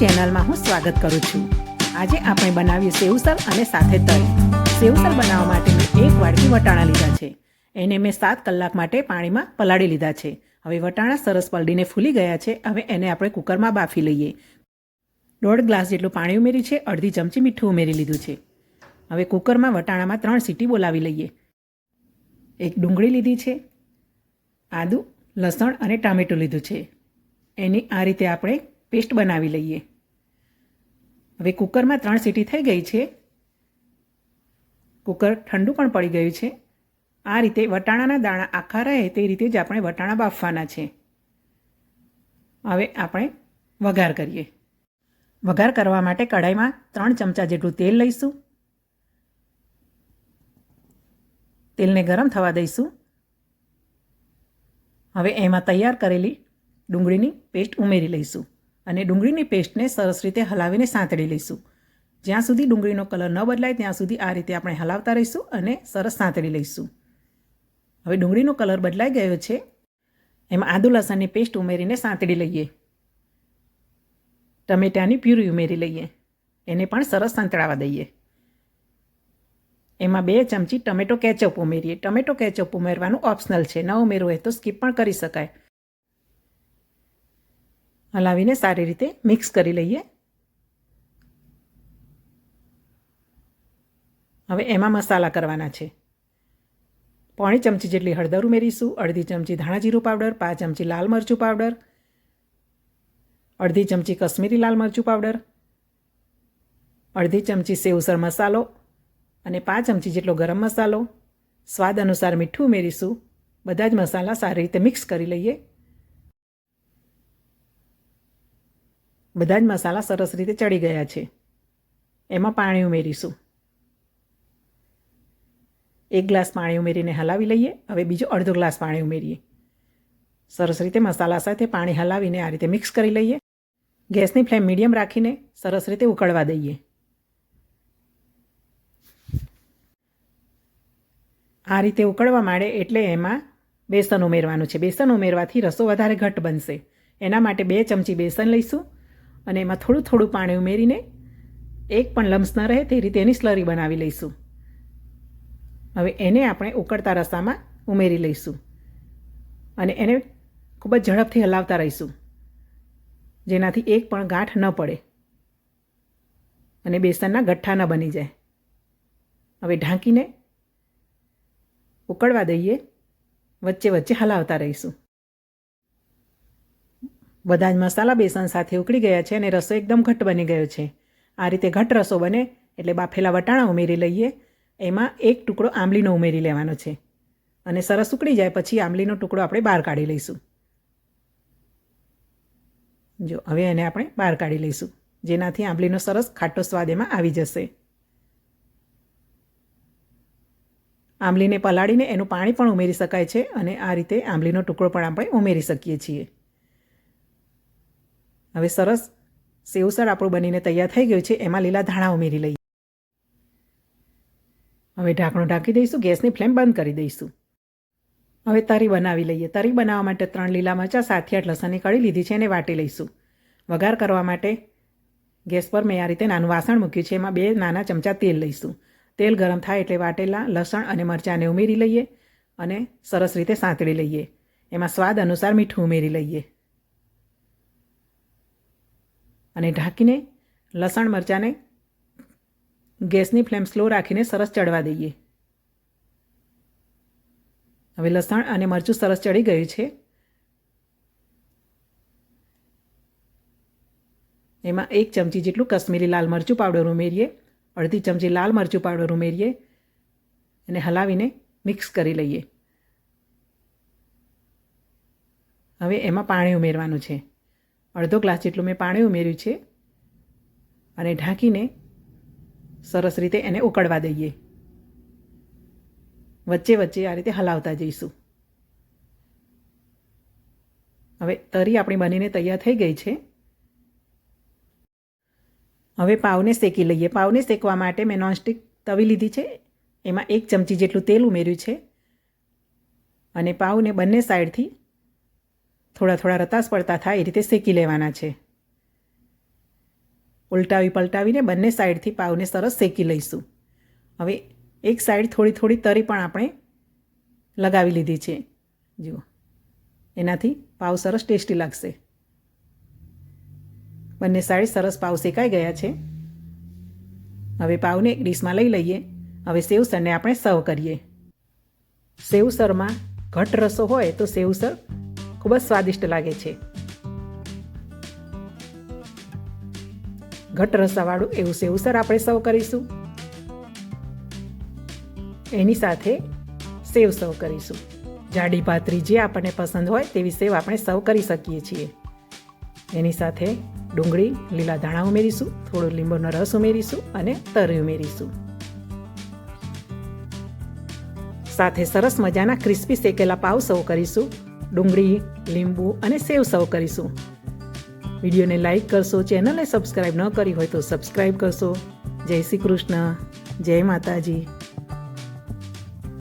ચેનલમાં હું સ્વાગત કરું છું. આજે આપણે બનાવીએ સેવસર અને સાથે તલ. સેવસર બનાવવા માટે મેં એક વાડકી વટાણા લીધા છે. એને મેં સાત કલાક માટે પાણીમાં પલાળી લીધા છે. હવે વટાણા સરસ પલડીને ફૂલી ગયા છે. હવે એને આપણે કુકરમાં બાફી લઈએ. દોઢ ગ્લાસ જેટલું પાણી ઉમેરી છે. અડધી ચમચી મીઠું ઉમેરી લીધું છે. હવે કુકરમાં વટાણામાં ત્રણ સીટી બોલાવી લઈએ. એક ડુંગળી લીધી છે. આદું, લસણ અને ટામેટું લીધું છે. એની આ રીતે આપણે પેસ્ટ બનાવી લઈએ. હવે કુકરમાં ત્રણ સીટી થઈ ગઈ છે. કુકર ઠંડુ પણ પડી ગયું છે. આ રીતે વટાણાના દાણા આખા રહે તે રીતે જ આપણે વટાણા બાફવાના છે. હવે આપણે વઘાર કરીએ. વઘાર કરવા માટે કઢાઈમાં ત્રણ ચમચા જેટલું તેલ લઈશું. તેલને ગરમ થવા દઈશું. હવે એમાં તૈયાર કરેલી ડુંગળીની પેસ્ટ ઉમેરી લઈશું. અને ડુંગળીની પેસ્ટને સરસ રીતે હલાવીને સાંતળી લઈશું. જ્યાં સુધી ડુંગળીનો કલર ન બદલાય, ત્યાં સુધી આ રીતે આપણે હલાવતા રહીશું અને સરસ સાંતળી લઈશું. હવે ડુંગળીનો કલર બદલાઈ ગયો છે. એમાં આદુ લસણની પેસ્ટ ઉમેરીને સાંતળી લઈએ. ટમેટાની પ્યુરી ઉમેરી લઈએ. એને પણ સરસ સાંતળાવા દઈએ. એમાં બે ચમચી ટમેટો કેચઅપ ઉમેરીએ. ટમેટો કેચઅપ ઉમેરવાનું ઓપ્શનલ છે. ન ઉમેરવું હોય તો સ્કીપ પણ કરી શકાય. હલાવીને સારી રીતે મિક્સ કરી લઈએ. હવે એમાં મસાલા કરવાના છે. પોણી ચમચી જેટલી હળદર ઉમેરીશું, અડધી ચમચી ધાણા જીરું પાવડર, પાંચ ચમચી લાલ મરચું પાવડર, અડધી ચમચી કશ્મીરી લાલ મરચું પાવડર, અડધી ચમચી સેવસર મસાલો અને પાંચ ચમચી જેટલો ગરમ મસાલો. સ્વાદ અનુસાર મીઠું ઉમેરીશું. બધા જ મસાલા સારી રીતે મિક્સ કરી લઈએ. બધા જ મસાલા સરસ રીતે ચડી ગયા છે. એમાં પાણી ઉમેરીશું. એક ગ્લાસ પાણી ઉમેરીને હલાવી લઈએ. હવે બીજો અડધો ગ્લાસ પાણી ઉમેરીએ. સરસ રીતે મસાલા સાથે પાણી હલાવીને આ રીતે મિક્સ કરી લઈએ. ગેસની ફ્લેમ મીડિયમ રાખીને સરસ રીતે ઉકળવા દઈએ. આ રીતે ઉકળવા માંડે એટલે એમાં બેસન ઉમેરવાનું છે. બેસન ઉમેરવાથી રસો વધારે ઘટ બનશે. એના માટે બે ચમચી બેસન લઈશું. અને એમાં થોડું થોડું પાણી ઉમેરીને એક પણ લમ્સ ન રહે તે રીતે એની સ્લરી બનાવી લઈશું. હવે એને આપણે ઉકળતા રસામાં ઉમેરી લઈશું. અને એને ખૂબ જ ઝડપથી હલાવતા રહીશું. જેનાથી એક પણ ગાંઠ ન પડે અને બેસનના ગઠ્ઠા ન બની જાય. હવે ઢાંકીને ઉકળવા દઈએ, વચ્ચે વચ્ચે હલાવતા રહીશું. બધા જ મસાલા બેસન સાથે ઉકળી ગયા છે અને રસો એકદમ ઘટ બની ગયો છે. આ રીતે ઘટ રસો બને એટલે બાફેલા વટાણા ઉમેરી લઈએ. એમાં એક ટુકડો આંબલીનો ઉમેરી લેવાનો છે. અને સરસ ઉકળી જાય પછી આંબલીનો ટુકડો આપણે બહાર કાઢી લઈશું. જો, હવે એને આપણે બહાર કાઢી લઈશું. જેનાથી આંબલીનો સરસ ખાટો સ્વાદ એમાં આવી જશે. આંબલીને પલાળીને એનું પાણી પણ ઉમેરી શકાય છે અને આ રીતે આંબલીનો ટુકડો પણ આપણે ઉમેરી શકીએ છીએ. હવે સરસ સેવસર આપણું બનીને તૈયાર થઈ ગયું છે, એમાં લીલા ધાણા ઉમેરી લઈએ. હવે ઢાંકણું ઢાંકી દઈશું, ગેસની ફ્લેમ બંધ કરી દઈશું. હવે તરી બનાવી લઈએ. તરી બનાવવા માટે ત્રણ લીલા મરચાં સાતથી આઠ લસણની કળી લીધી છે એને વાટી લઈશું. વઘાર કરવા માટે ગેસ પર મેં આ રીતે નાનું વાસણ મૂક્યું છે, એમાં બે નાના ચમચા તેલ લઈશું. તેલ ગરમ થાય એટલે વાટેલા લસણ અને મરચાંને ઉમેરી લઈએ અને સરસ રીતે સાંતળી લઈએ. એમાં સ્વાદ અનુસાર મીઠું ઉમેરી લઈએ. અને ઢાંકીને લસણ મરચાંને ગેસની ફ્લેમ સ્લો રાખીને સરસ ચડવા દઈએ. હવે લસણ અને મરચું સરસ ચડી ગયું છે. એમાં એક ચમચી જેટલું કશ્મીરી લાલ મરચું પાવડર ઉમેરીએ, અડધી ચમચી લાલ મરચું પાવડર ઉમેરીએ અને હલાવીને મિક્સ કરી લઈએ. હવે એમાં પાણી ઉમેરવાનું છે. અડધો ગ્લાસ જેટલું મેં પાણી ઉમેર્યું છે અને ઢાંકીને સરસ રીતે એને ઉકળવા દઈએ. વચ્ચે વચ્ચે આ રીતે હલાવતા જઈશું. હવે તરી આપણી બનીને તૈયાર થઈ ગઈ છે. હવે પાવને શેકી લઈએ. પાવને શેકવા માટે મેં નોનસ્ટિક તવી લીધી છે. એમાં એક ચમચી જેટલું તેલ ઉમેર્યું છે. અને પાવને બંને સાઈડથી થોડા થોડા રતાસ પડતા થાય એ રીતે શેકી લેવાના છે. ઉલટાવી પલટાવીને બંને સાઈડથી પાવને સરસ શેકી લઈશું. હવે એક સાઈડ થોડી થોડી તરી પણ આપણે લગાવી લીધી છે. જુઓ. એનાથી પાવ સરસ ટેસ્ટી લાગશે. બંને સાઈડ સરસ પાવ શેકાઈ ગયા છે. હવે પાવને એક ડીશમાં લઈ લઈએ. હવે સેવસરને આપણે સર્વ કરીએ. સેવસરમાં ઘટ રસો હોય તો સેવસર ખૂબ જ સ્વાદિષ્ટ લાગે છે. ઘટ રસાવાળું એવું સેવસર આપણે સર્વ કરીશું. એની સાથે સેવ સર્વ કરીશું. જાડી ભાતરી જે આપણને પસંદ હોય તેવી સેવ આપણે સર્વ કરી શકીએ છીએ. એની સાથે ડુંગળી, લીલા ધાણા ઉમેરીશું, થોડો લીંબુનો રસ ઉમેરીશું અને તરી ઉમેરીશું. સાથે સરસ મજાના ક્રિસ્પી શેકેલા પાવ સર્વ કરીશું. ડુંગળી, લીંબુ અને સેવ સર્વ કરીશું. વિડીયોને લાઈક કરશો, ચેનલને સબસ્ક્રાઈબ ન કરી હોય તો સબસ્ક્રાઈબ કરશો. જય શ્રી કૃષ્ણ, જય માતાજી.